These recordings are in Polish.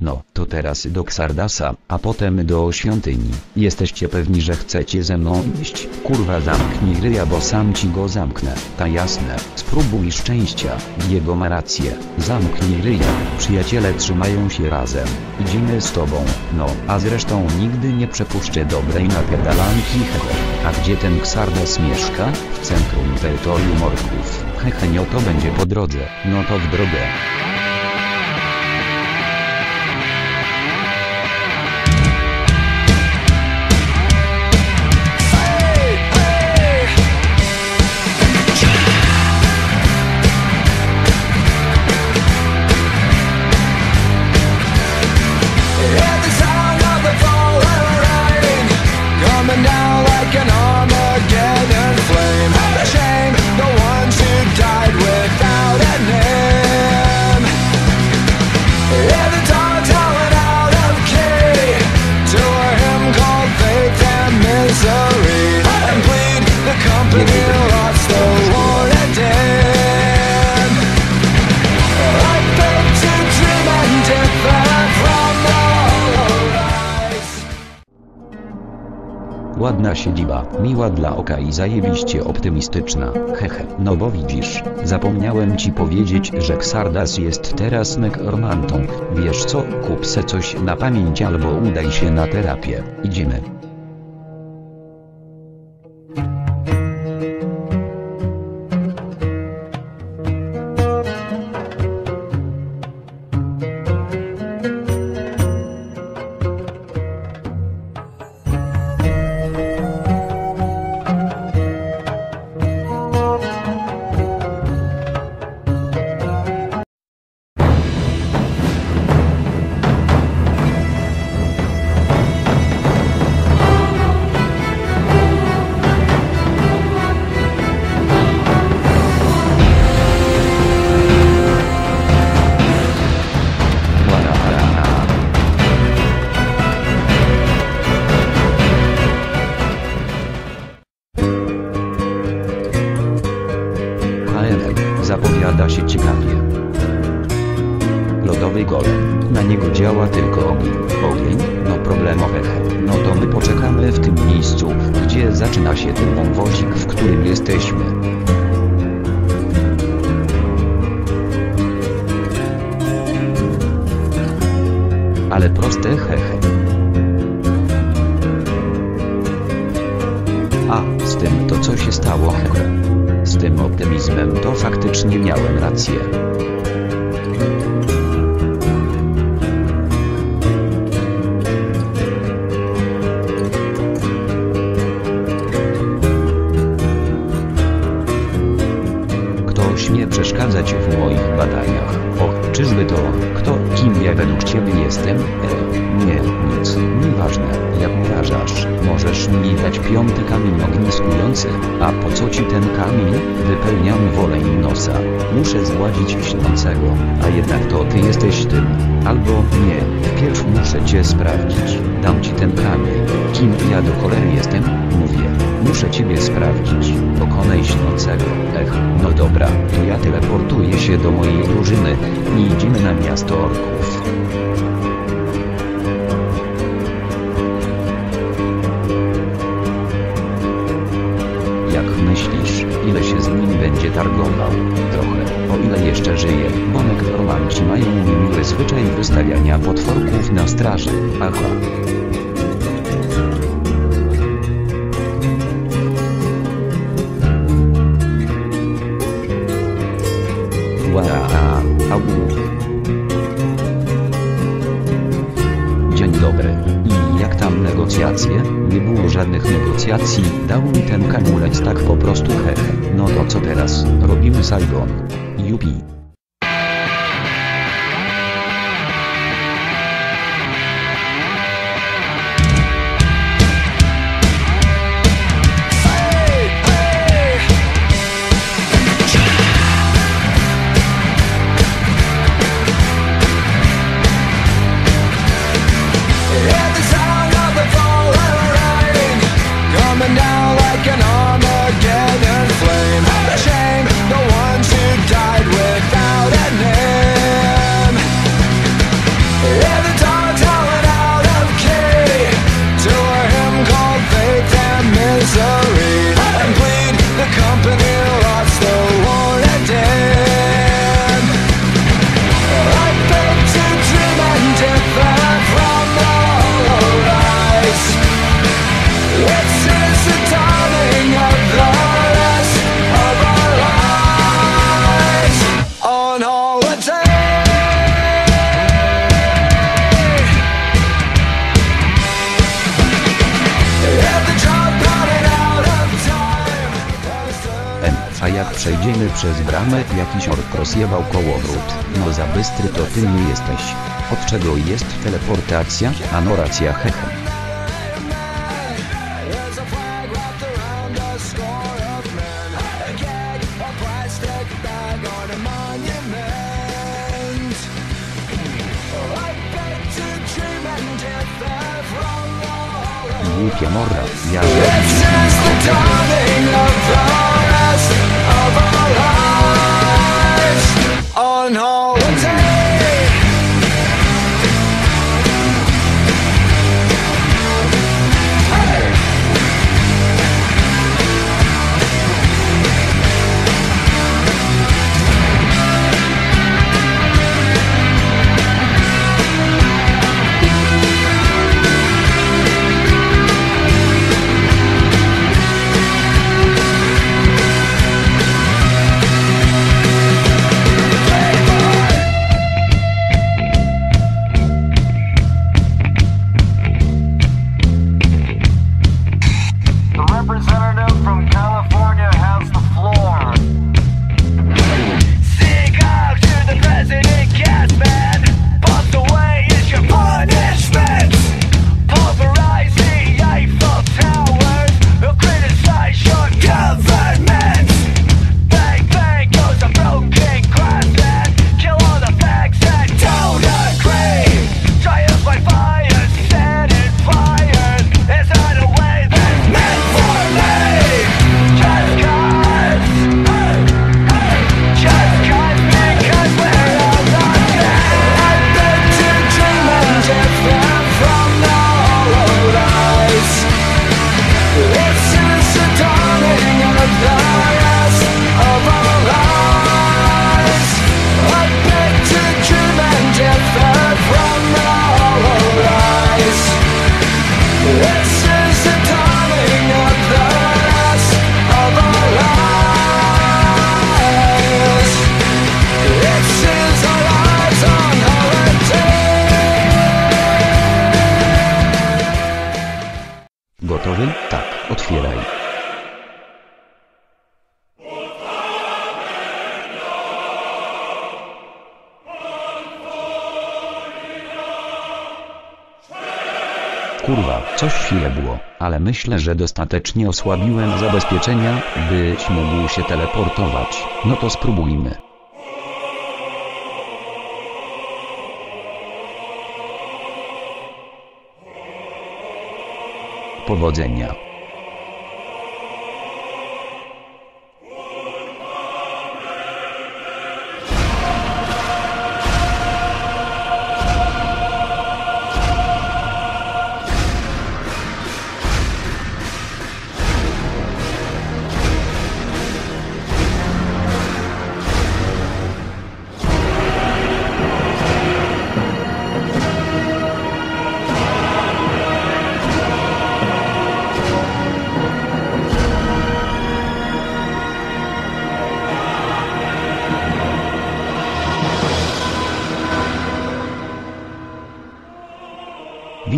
No, to teraz do Xardasa, a potem do świątyni. Jesteście pewni, że chcecie ze mną iść? Kurwa zamknij ryja, bo sam ci go zamknę. Ta jasne. Spróbuj szczęścia. Diego ma rację. Zamknij ryja. Przyjaciele trzymają się razem. Idziemy z tobą. No, a zresztą nigdy nie przepuszczę dobrej napierdalanki hehe. A gdzie ten Xardas mieszka? W centrum terytorium orków. Hehe, no to będzie po drodze. No to w drogę. Ładna siedziba, miła dla oka i zajebiście optymistyczna. Hehe. No bo widzisz, zapomniałem ci powiedzieć, że Xardas jest teraz nekromantą. Wiesz co, kup se coś na pamięć albo udaj się na terapię. Idziemy. Miejscu, gdzie zaczyna się ten wąwozik, w którym jesteśmy. Ale proste hehe. A, z tym to co się stało hehe. Z tym optymizmem to faktycznie miałem rację. Kto, kim ja według ciebie jestem? E, nie, nic, nieważne, jak uważasz, możesz mi dać piąty kamień ogniskujący, a po co ci ten kamień? Wypełniam wolę nosa, muszę zgładzić śniącego, a jednak to ty jesteś tym, albo nie, wpierw muszę cię sprawdzić, dam ci ten kamień, kim ja do cholery jestem? Mówię, muszę ciebie sprawdzić, pokonaj śniącego, ech, no dobra, to ja teleportuję się do mojej drużyny i idziemy na miasto orków. Jak myślisz, ile się z nim będzie targował? Trochę, o ile jeszcze żyje, bo nekromanci mają niemiły zwyczaj wystawiania potworków na straży. Aha. Dzień dobry. I jak tam negocjacje? Nie było żadnych negocjacji, dał mi ten kamulec tak po prostu hehe. No to co teraz? Robimy Saigon. Jupi. now like an przejdziemy przez bramę, jakiś ork rozjebał kołowrót. No za bystry to ty nie jesteś. Od czego jest teleportacja? A no racja hehe. There's a flag Gotowy? Tak, otwieraj. Kurwa, coś chwilę było, ale myślę, że dostatecznie osłabiłem zabezpieczenia, byś mógł się teleportować. No to spróbujmy. Powodzenia.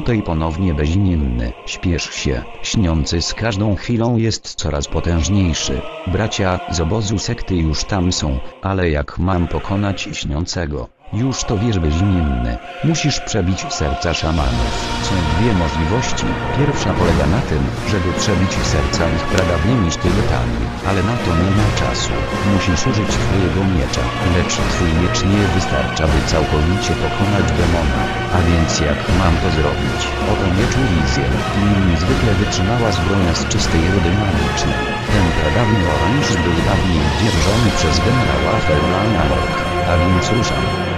Witaj ponownie bezimienny, śpiesz się, śniący z każdą chwilą jest coraz potężniejszy. Bracia z obozu sekty już tam są, ale jak mam pokonać śniącego? Już to wiesz bezimienny, musisz przebić serca szamanów. Są dwie możliwości. Pierwsza polega na tym, żeby przebić serca ich pradawnymi sztyletami, ale na to nie ma czasu. Musisz użyć twojego miecza, lecz twój miecz nie wystarcza, by całkowicie pokonać demona. A więc jak mam to zrobić? Oto miecz Ulizjer, nim zwykle wytrzymała zbroja z czystej rody magicznej. Ten pradawny oręż był dawniej dzierżony przez generała Fernana Rock. A więc ruszam.